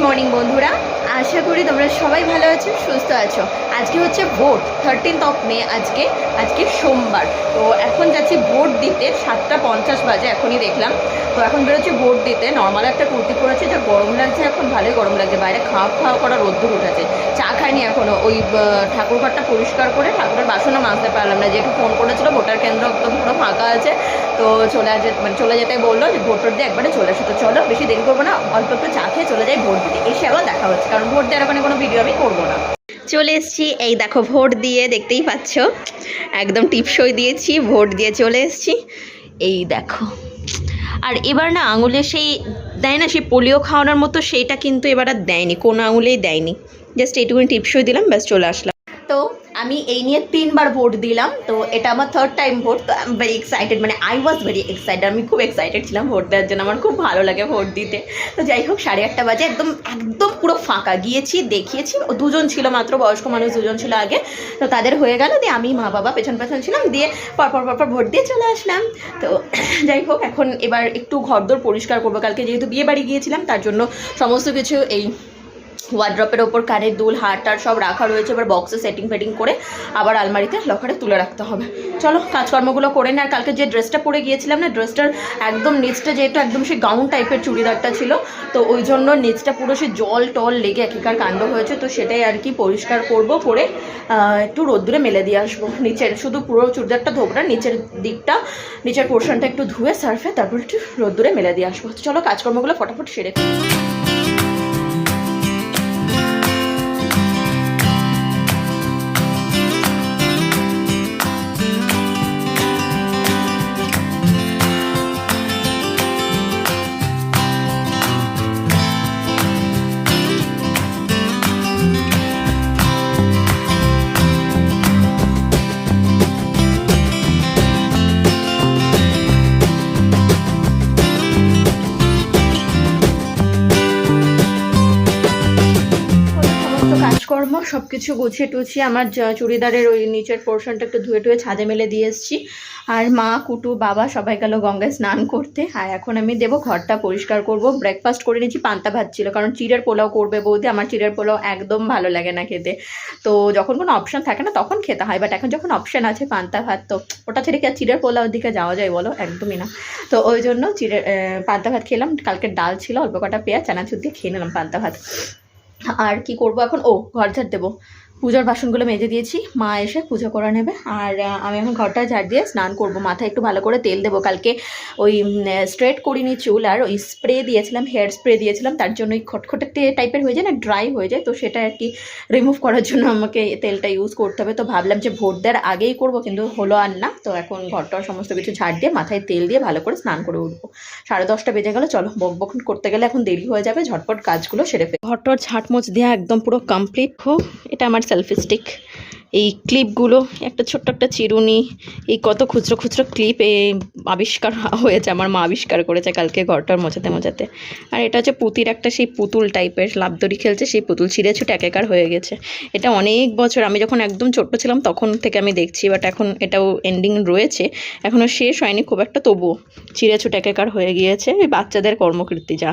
Morning বন্ধুরা। আশা করি তোমরা সবাই ভালো আছো, সুস্থ আছো। আজকে হচ্ছে ভোট থার্টিন্থ অফ মে আজকে আজকে সোমবার। তো এখন যাচ্ছি ভোট দিতে, সাতটা পঞ্চাশ বাজে এখনই দেখলাম। তো এখন বেরোচ্ছি ভোট দিতে নর্মাল একটা কুর্তি পরেছে, যা গরম লাগছে এখন, ভালোই গরম লাগছে। বাইরে খাওয়া খাওয়া করা রোদ্দুর উঠেছে। চা খাইনি এখনও ওই ঠাকুর ঘরটা পরিষ্কার করে ঠাকুরের বাসনও মাজতে পারলাম না। যেহেতু ফোন করেছিল, ভোটার কেন্দ্র একদম পুরো ফাঁকা আছে। তো চলে আসে মানে চলে যেতে বলল যে ভোট দিয়ে একবারে চলে আসো তো চলো, বেশি দেরি করব না, অল্প একটু চা খেয়ে চলে যাই ভোট দিতে। এসে আবার দেখা হচ্ছে, কারণ ভোট দেওয়ার ওখানে কোনো ভিডিও আমি করব না। চলে এসেছি, এই দেখো ভোট দিয়ে দেখতেই পাচ্ছ, একদম টিপসই দিয়েছি, ভোট দিয়ে চলে এসেছি, এই দেখো। আর এবার না আঙুলে সেই দেয় না, সেই পোলিও খাওয়ানোর মতো সেইটা কিন্তু এবার আর দেয়নি, কোনো আঙুলেই দেয়নি। জাস্ট এইটুকুনি টিপসই দিলাম, ব্যাস চলে আসলাম। আমি এই নিয়ে তিনবার ভোট দিলাম, তো এটা আমার থার্ড টাইম ভোট তো আই ভেরি এক্সাইটেড মানে আই ওয়াজ ভেরি এক্সাইটেড আমি খুব এক্সাইটেড ছিলাম ভোট দেওয়ার জন্য, আমার খুব ভালো লাগে ভোট দিতে। তো যাই হোক, সাড়ে আটটা বাজে, একদম একদম পুরো ফাঁকা, গিয়েছি, দেখিয়েছি, ও দুজন ছিল মাত্র, বয়স্ক মানুষ দুজন ছিল আগে, তো তাদের হয়ে গেল, দিয়ে আমি মা বাবা পেছন পেছন ছিলাম, দিয়ে পরপর পরপর ভোট দিয়ে চলে আসলাম। তো যাই হোক, এখন এবার একটু ঘরদোর পরিষ্কার করব, কালকে যেহেতু বিয়ে বাড়ি গিয়েছিলাম, তার জন্য সমস্ত কিছু এই ওয়ার্ড্রপের ওপর কানের দুল হার টার সব রাখা রয়েছে। এবার বক্সে সেটিং ফেটিং করে আবার আলমারিতে লকারে তুলে রাখতে হবে। চলো, কাজকর্মগুলো করে না। আর কালকে যে ড্রেসটা পরে গিয়েছিলাম না ড্রেসটার একদম নিচটা যেহেতু একদম সেই গাউন টাইপের চুড়িদারটা ছিল, তো ওই জন্য নিচটা পুরো সে জল টল লেগে একেকার কাণ্ড হয়েছে। তো সেটাই আর কি পরিষ্কার করব, করে একটু রোদ্দুরে মেলে দিয়ে আসব। নিচের শুধু পুরো চুড়িদারটা ধোবো না, নিচের দিকটা, নিচের পোর্শনটা একটু ধুয়ে সার্ফে তারপর একটু রোদ্দুরে মেলে দিয়ে আসব। চলো, কাজকর্মগুলো ফটাফট সেরে ফেলি। সব কিছু গুছিয়ে টুছিয়ে আমার চুড়িদারের ওই নিচের পোর্শনটা একটু ধুয়ে টুয়ে ছাদে মেলে দিয়ে এসেছি। আর মা, কুটু, বাবা সবাই গেল গঙ্গায় স্নান করতে। আর এখন আমি দেবো ঘরটা পরিষ্কার করব। ব্রেকফাস্ট করে নিয়েছি, পান্তা ভাত ছিল। কারণ চিড়ের পোলাও করবে বৌদি। আমার চিড়ের পোলাও একদম ভালো লাগে না খেতে। তো যখন কোনো অপশন থাকে না, তখন খেতে হয়। বাট এখন যখন অপশন আছে পান্তা ভাত, তো ওটা ছেড়ে কি আর চিড়ের পোলাওর দিকে যাওয়া যায় বলো? একদমই না। তো ওই জন্য চিড়ের পান্তা ভাত খেলাম। কালকে ডাল ছিল, অল্প কটা পেঁয়াজ, চানাচুর দিয়ে খেয়ে নিলাম পান্তা ভাত। আর কি করব এখন? ও ঘর ঝাড় দেবো। পুজোর বাসনগুলো মেজে দিয়েছি। মা এসে পুজো করে নেবে। আর আমি এখন ঘরটা ঝাড় দিয়ে স্নান করব। মাথায় একটু ভালো করে তেল দেবো। কালকে ওই স্ট্রেট করিনি চুল। আর ওই স্প্রে দিয়েছিলাম হেয়ার স্প্রে দিয়েছিলাম। তার জন্য ওই খটখটে টাইপের হয়ে যায় না ড্রাই হয়ে যায়। তো সেটা আর কি রিমুভ করার জন্য আমাকে তেলটা ইউজ করতে হবে। তো ভাবলাম যে ভোট দেওয়ার আগেই করব, কিন্তু হলো আর না। তো এখন ঘরটার সমস্ত কিছু ঝাড় দিয়ে মাথায় তেল দিয়ে ভালো করে স্নান করে উঠবো। সাড়ে দশটা বেজে গেলো। চলো বক বকন করতে গেলে এখন দেরি হয়ে যাবে। ঝটপট কাজগুলো সেরে ফেলে। ঘরটার ঝাঁটমোচ দেওয়া একদম পুরো কমপ্লিট হোক এটা আমার selfie stick এই ক্লিপগুলো একটা ছোট্ট একটা চিরুনি, এই কত খুচরো খুচরো ক্লিপ আবিষ্কার হয়েছে, আমার মা আবিষ্কার করেছে কালকে ঘরটার মোছাতে মোছাতে। আর এটা হচ্ছে পুতির একটা সেই পুতুল টাইপের লাভদড়ি খেলছে, সেই পুতুল ছিঁড়ে ছুটে একাকার হয়ে গেছে। এটা অনেক বছর, আমি যখন একদম ছোট্ট ছিলাম তখন থেকে আমি দেখছি বাট এখন এটাও এন্ডিং রয়েছে এখনও শেষ হয়নি খুব একটা, তবুও চিড়ে ছুটে একাকার হয়ে গিয়েছে, এই বাচ্চাদের কর্মকীর্তি যা।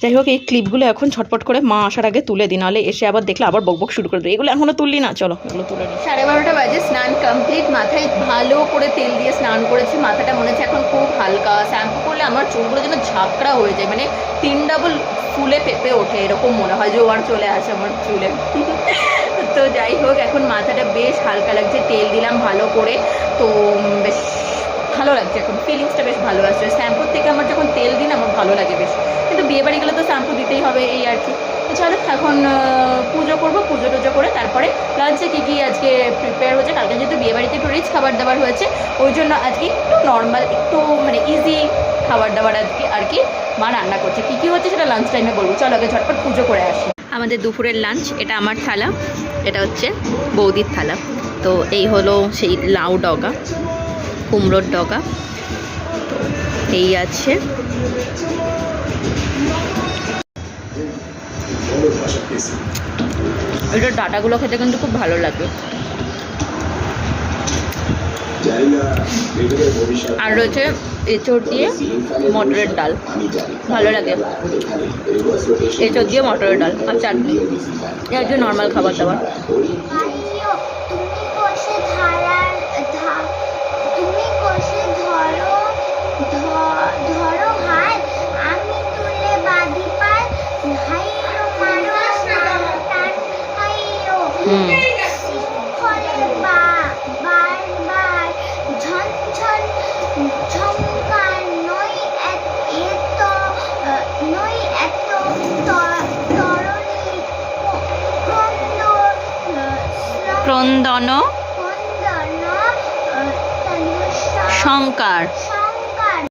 যাই হোক, এই ক্লিপগুলো এখন ছটপট করে মা আসার আগে তুলে দিই, নাহলে এসে আবার দেখলে আবার বকবক শুরু করে দেবে, এগুলো এখনও তুললি না, চলো এগুলো তুলে সাড়ে বারোটা বাজে, স্নান কমপ্লিট মাথায় ভালো করে তেল দিয়ে স্নান করেছি, মাথাটা মনে হচ্ছে এখন খুব হালকা। শ্যাম্পু করলে আমার চুলগুলো যেন ঝাঁকড়া হয়ে যায় মানে তিন ডাবল ফুলে পেঁপে ওঠে, এরকম মনে হয় জোয়ার চলে আসে আমার চুলে। তো যাই হোক, এখন মাথাটা বেশ হালকা লাগছে, তেল দিলাম ভালো করে। তো বেশ ভালো লাগছে এখন ফিলিংসটা বেশ ভালো আসছে। শ্যাম্পুর থেকে আমার যখন তেল দিন আমার ভালো লাগে বেশ। কিন্তু বিয়ে বাড়ি গেলে তো শ্যাম্পু দিতেই হবে, এই আর কি। চলো, এখন পুজো করব, পুজো টুজো করে তারপরে লাঞ্চে কী কী আজকে প্রিপেয়ার হয়েছে? কালকে যেহেতু বিয়েবাড়িতে একটু রিচ খাবার দাবার হয়েছে, ওই জন্য আজকে একটু নর্মাল একটু মানে ইজি খাবার দাবার আজকে আর কি মা রান্না করছে। কী কী হচ্ছে সেটা লাঞ্চ টাইমে বলব। চলো আগে ঝটপট পুজো করে আসি। আমাদের দুপুরের লাঞ্চ এটা আমার থালা, এটা হচ্ছে বৌদির থালা। তো এই হলো সেই লাউ ডগা, কুমড়োর ডগা। তো এই আছে। এটা ডাটাগুলো খেতে কিন্তু খুব ভালো লাগে। আর রয়েছে এঁচড় দিয়ে মটরের ডাল। ভালো লাগে। এঁচড় দিয়ে মটরের ডাল আর চাটনি। এই হচ্ছে নর্মাল খাবার দাবার। ক্রন্দন শঙ্কার।